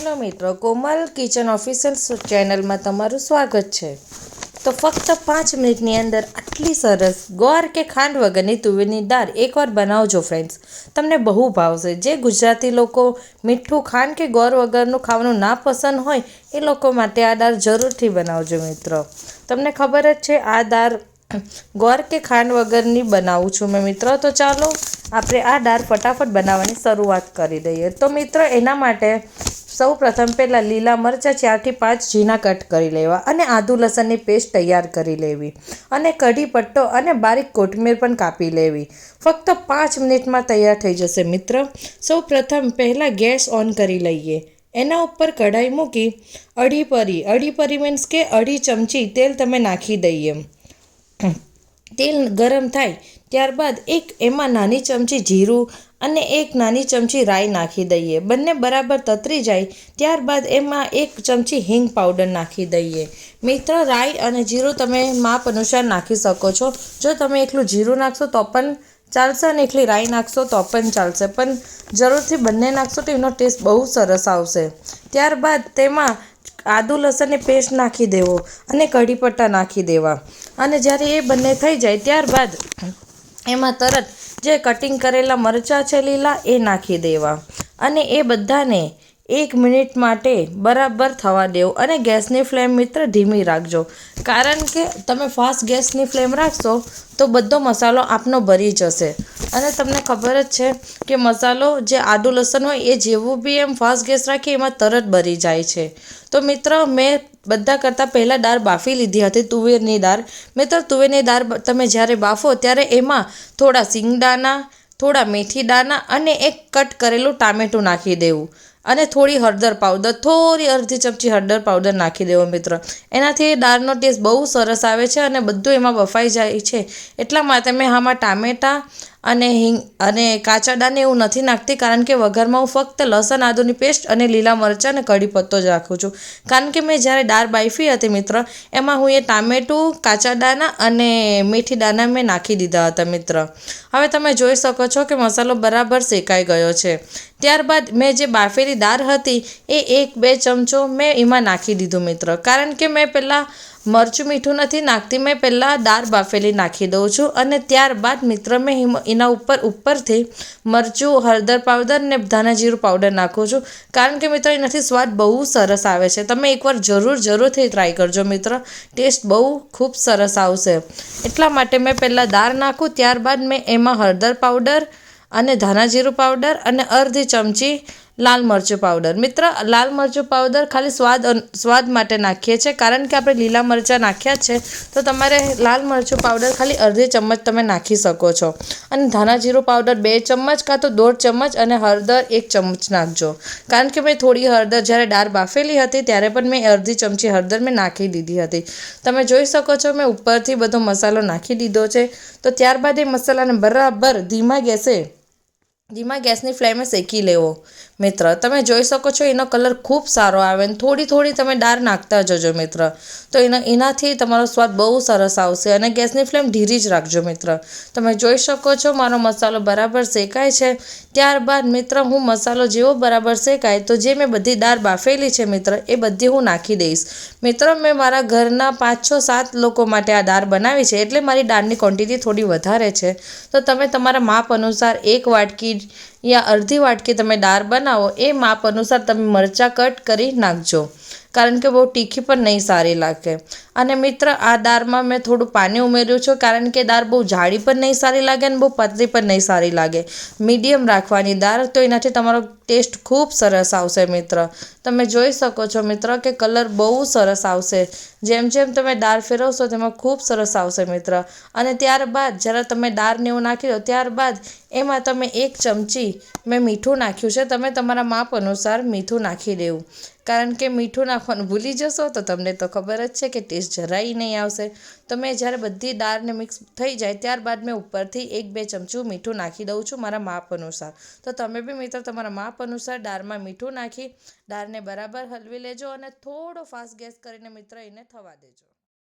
Hello મિત્રો, કોમલ kitchen official ચેનલમાં તમારું સ્વાગત છે. તો ફક્ત પાંચ મિનિટની અંદર આટલી સરસ ગોળ કે ખાંડ વગરની તુવેરની દાળ એકવાર બનાવજો ફ્રેન્ડ્સ તમને બહુ ભાવશે જે ગુજરાતી લોકો મીઠું, ખાંડ કે ગોળ વગરનું ખાવાનું ના પસંદ હોય, એ લોકો માટે આ દાળ જરૂરથી બનાવજો મિત્રો. તમને ખબર જ છે, આ દાળ ગોળ કે ખાંડ વગરની બનાવું છું મેં મિત્રો. તો ચાલો આપણે આ દાળ ફટાફટ બનાવવાની શરૂઆત કરી દઈએ. તો મિત્રો, એના માટે સૌ પ્રથમ પહેલાં લીલા મરચાં ચારથી પાંચ ઝીણા કટ કરી લેવા અને આદુ લસણની પેસ્ટ તૈયાર કરી લેવી અને કઢી પટ્ટો અને બારીક કોથમીર પણ કાપી લેવી. ફક્ત પાંચ મિનિટમાં તૈયાર થઈ જશે મિત્ર. સૌ પ્રથમ પહેલાં ગેસ ઓન કરી લઈએ. એના ઉપર કઢાઈ મૂકી અઢી પરી. અઢી પરી મીન્સ કે અઢી ચમચી તેલ તમે નાખી દઈએ. તેલ ગરમ થાય ત્યારબાદ એક એમાં નાની ચમચી જીરું અને એક નાની ચમચી રાઈ નાખી દઈએ. બંને બરાબર તતરી જાય ત્યારબાદ એમાં એક ચમચી હિંગ પાવડર નાખી દઈએ. મિત્ર, રાઈ અને જીરું તમે માપ અનુસાર નાખી શકો છો. જો તમે એકલું જીરું નાખશો તો પણ ચાલશે અને એકલી રાઈ નાખશો તો પણ ચાલશે. પણ જરૂરથી બંને નાખશો તો એનો ટેસ્ટ બહુ સરસ આવશે. ત્યારબાદ તેમાં આદુ, લસણની પેસ્ટ નાખી દેવો અને કઢી પત્તા નાખી દેવા. અને જ્યારે એ બંને થઈ જાય ત્યારબાદ એમાં તરત જે કટિંગ કરેલા મરચાં છે લીલા એ નાખી દેવા. અને એ બધાને એક મિનિટ માટે બરાબર થવા દેવું અને ગેસની ફ્લેમ મિત્ર ધીમી રાખજો. કારણ કે તમે ફાસ્ટ ગેસની ફ્લેમ રાખશો તો બધો મસાલો આપનો ભરી જશે. અને તમને ખબર જ છે કે મસાલો જે આદુ લસણ હોય એ જેવું બી એમ ફાસ્ટ ગેસ રાખીએ એમાં તરત બરી જાય છે. તો મિત્ર, મેં બધા કરતાં પહેલાં દાળ બાફી લીધી હતી, તુવેરની દાળ. મિત્ર, તુવેરની દાળ તમે જ્યારે બાફો ત્યારે એમાં થોડા સિંગદાણા, થોડા મેથી દાણા અને એક કટ કરેલું ટામેટું નાખી દેવું. અને થોડી હળદર પાવડર, થોડી અડધી ચમચી હળદર પાવડર નાખી દેવો મિત્ર. એનાથી દાળનો ટેસ્ટ બહુ સરસ આવે છે અને બધું એમાં બફાઈ જાય છે. એટલા માટે મેં આમાં ટામેટાં અને હિંગ અને કાચા દાળને એવું નથી નાખતી, કારણ કે વઘારમાં હું ફક્ત લસણ, આદુની પેસ્ટ અને લીલા મરચાં અને કઢી પત્તો જ રાખું છું. કારણ કે મેં જ્યારે દાળ બાફી હતી મિત્ર, એમાં હું એ ટામેટું, કાચા દાણા અને મીઠી દાણા મેં નાખી દીધા હતા મિત્ર. હવે તમે જોઈ શકો છો કે મસાલો બરાબર શેકાઈ ગયો છે. ત્યારબાદ મેં જે બાફેલી દાળ હતી. એ એક બે ચમચો મેં એમાં નાખી દીધું મિત્ર. કારણ કે મેં પહેલાં મરચું મીઠું નથી નાખતી, મેં પહેલાં દાળ બાફેલી નાખી દઉં છું અને ત્યારબાદ મિત્ર મેં એના ઉપર, ઉપરથી મરચું, હળદર પાવડર ને ધાના જીરું પાવડર નાખું છું. કારણ કે મિત્ર, એનાથી સ્વાદ બહુ સરસ આવે છે. તમે એકવાર જરૂર, જરૂરથી ટ્રાય કરજો મિત્ર. ટેસ્ટ બહુ ખૂબ સરસ આવશે. એટલા માટે મેં પહેલાં દાળ નાખું, ત્યારબાદ મેં એમાં હળદર પાવડર અને ધાણા જીરું પાવડર અને અડધી ચમચી લાલ મરચું પાવડર મિત્ર, લાલ મરચું પાવડર ખાલી સ્વાદ સ્વાદ માટે નાખીએ છીએ, કારણ કે આપણે લીલા મરચાં નાખ્યા છે, તો તમારે લાલ મરચું પાવડર ખાલી અડધી ચમચ તમે નાખી શકો છો. અને ધાણા જીરું પાવડર બે ચમચ કાં તો દોઢ ચમચ અને હળદર એક ચમચ નાખજો. કારણ કે મેં થોડી હળદર જ્યારે દાળ બાફેલી હતી, ત્યારે પણ મેં અડધી ચમચી હળદર મેં નાખી દીધી હતી. તમે જોઈ શકો છો, મેં ઉપરથી બધો મસાલો નાખી દીધો છે. તો ત્યારબાદ એ મસાલાને બરાબર ધીમા ગેસે, ધીમા ગેસની ફ્લેમે શેકી લેવો. મિત્ર, તમે જોઈ શકો છો એનો કલર ખૂબ સારો આવે અને થોડી થોડી તમે દાળ નાખતા જજો મિત્ર. તો એના, એનાથી તમારો સ્વાદ બહુ સરસ આવશે અને ગેસની ફ્લેમ ધીરી જ રાખજો મિત્ર. તમે જોઈ શકો છો મારો મસાલો બરાબર શેકાય છે. ત્યારબાદ મિત્ર, હું મસાલો જેવો બરાબર શેકાય તો જે મેં બધી દાળ બાફેલી છે મિત્ર, એ બધી હું નાખી દઈશ. મિત્ર, મેં મારા ઘરના પાંચ છ સાત લોકો માટે આ દાળ બનાવી છે એટલે મારી દાળની ક્વોન્ટિટી થોડી વધારે છે. તો તમે તમારા માપ અનુસાર એક વાટકી યા અડધી વાટકી તમે દાળ બનાવો એ માપ અનુસાર તમે મરચાં કટ કરી નાખજો. કારણ કે બહુ તીખી પણ નહીં સારી લાગે. અને મિત્ર, આ દાળમાં મેં થોડું પાણી ઉમેર્યું છે, કારણ કે દાળ બહુ જાડી પણ નહીં સારી લાગે અને બહુ પતલી પણ નહીં સારી લાગે. મીડિયમ રાખવાની દાળ તો એનાથી તમારો ટેસ્ટ ખૂબ સરસ આવશે મિત્ર. તમે જોઈ શકો છો મિત્ર કે કલર બહુ સરસ આવશે. જેમ જેમ તમે દાળ ફેરવશો, તેમાં ખૂબ સરસ આવશે મિત્ર. અને ત્યારબાદ જ્યારે તમે દાળને એવું નાખી દો, ત્યારબાદ એમાં તમે એક ચમચી મેં મીઠું નાખ્યું છે, તમે તમારા માપ અનુસાર મીઠું નાખી દેવું. કારણ કે મીઠું નાખવાનું ભૂલી જશો, તો તમને તો ખબર જ છે કે ટેસ્ટ જરાય નહીં આવશે. તો મેં જ્યારે બધી દાળને મિક્સ થઈ જાય ત્યારબાદ મેં ઉપરથી એક બે ચમચું મીઠું નાખી દઉં છું મારા માપ અનુસાર. તો તમે બી મિત્ર તમારા માપ અનુસાર દાળમાં મીઠું નાખી, દાળને બરાબર હલવી લેજો અને થોડો ફાસ્ટ ગેસ કરીને મિત્ર એને થવા દેજો.